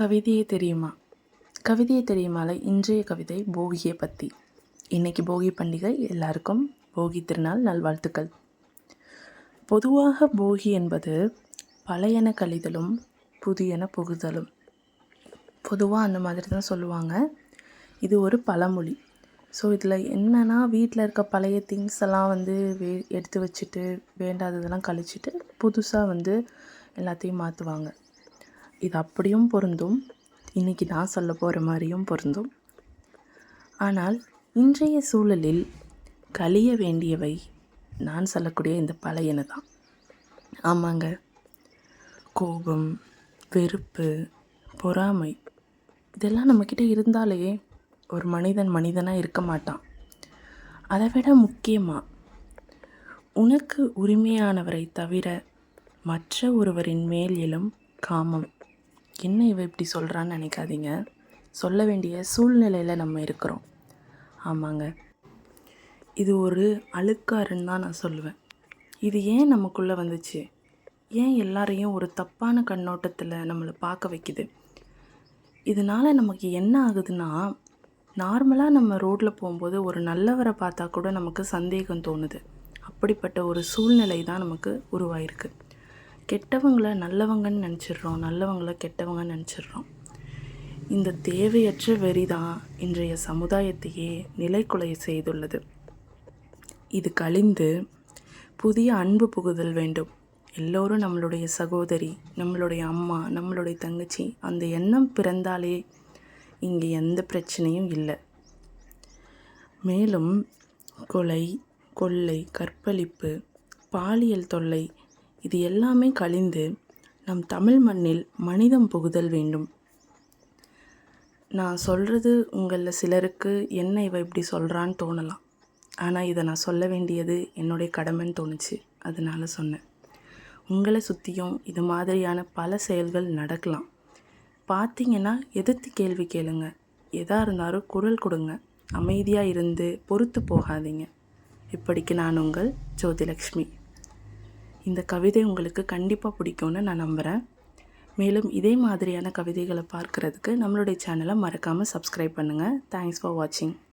கவிதையே தெரியுமா? கவிதையை தெரியுமால? இன்றைய கவிதை போகியை பற்றி இன்றைக்கி போகி பண்டிகை எல்லாருக்கும் போகி திருநாள் நல்வாழ்த்துக்கள். பொதுவாக போகி என்பது பழையன கழிதலும் புதியன புகுதலும். பொதுவாக அந்த மாதிரி தான் சொல்லுவாங்க. இது ஒரு பழமொழி. ஸோ இதில் என்னென்னா வீட்டில் இருக்க பழைய திங்ஸ் எல்லாம் வந்து வே எடுத்து வச்சுட்டு வேண்டாததெல்லாம் கழிச்சிட்டு புதுசாக வந்து எல்லாத்தையும் மாற்றுவாங்க இது அப்படியும் பொருந்தும். இன்றைக்கி நான் சொல்ல போகிற மாதிரியும் பொருந்தும். ஆனால் இன்றைய சூழலில் கழிய வேண்டியவை நான் சொல்லக்கூடிய இந்த பழையன தான் ஆமாங்க. கோபம் வெறுப்பு பொறாமை இதெல்லாம் நம்மக்கிட்ட இருந்தாலே ஒரு மனிதன் மனிதனாக இருக்க மாட்டான். அதை விட முக்கியமாக உனக்கு உரிமையானவரை தவிர மற்ற ஒருவரின் மேல் எழும் காமம். என்ன இவ இப்படி சொல்கிறான்னு நினைக்காதீங்க. சொல்ல வேண்டிய சூழ்நிலையில் நம்ம இருக்கிறோம். ஆமாங்க. இது ஒரு அழுக்காருன்னு தான் நான் சொல்லுவேன். இது ஏன் நமக்குள்ளே வந்துச்சு? ஏன் எல்லாரையும் ஒரு தப்பான கண்ணோட்டத்தில் நம்மளை பார்க்க வைக்குது? இதனால் நமக்கு என்ன ஆகுதுன்னா நார்மலாக நம்ம ரோட்டில் போகும்போது ஒரு நல்லவரை பார்த்தா கூட நமக்கு சந்தேகம் தோணுது. அப்படிப்பட்ட ஒரு சூழ்நிலை தான் நமக்கு உருவாயிருக்கு. கெட்டவங்களை நல்லவங்கன்னு நினச்சிடுறோம் நல்லவங்கள கெட்டவங்கன்னு நினச்சிடுறோம். இந்த தேவையற்ற வெறி தான் இன்றைய சமுதாயத்தையே நிலைக்குலைய செய்துள்ளது. இது கழிந்து புதிய அன்பு புகுதல் வேண்டும். எல்லோரும் நம்மளுடைய சகோதரி நம்மளுடைய அம்மா நம்மளுடைய தங்கச்சி அந்த எண்ணம் பிறந்தாலே இங்கே எந்த பிரச்சனையும் இல்லை. மேலும் கொலை கொள்ளை கற்பழிப்பு பாலியல் தொல்லை இது எல்லாமே கழிந்து நம் தமிழ் மண்ணில் மனிதம் புகுதல் வேண்டும். நான் சொல்கிறது உங்களில் சிலருக்கு என்ன இவ இப்படி சொல்கிறான்னு தோணலாம். ஆனால் இதை நான் சொல்ல வேண்டியது என்னுடைய கடமைன்னு தோணுச்சு. அதனால சொன்னேன். உங்களை சுற்றியும் இது மாதிரியான பல செயல்கள் நடக்கலாம். பார்த்தீங்கன்னா எதிர்த்து கேள்வி கேளுங்க. எதாக இருந்தாலும் குரல் கொடுங்க. அமைதியாக இருந்து பொறுத்து போகாதீங்க. இப்படிக்கு நான் உங்கள் ஜோதிலக்ஷ்மி. இந்த கவிதை உங்களுக்கு கண்டிப்பாக பிடிக்கும்னு நான் நம்புகிறேன் மேலும் இதே மாதிரியான கவிதைகளை பார்க்குறதுக்கு நம்மளுடைய சேனலை மறக்காமல் சப்ஸ்கிரைப் பண்ணுங்கள் தேங்க்ஸ் ஃபார் வாட்சிங்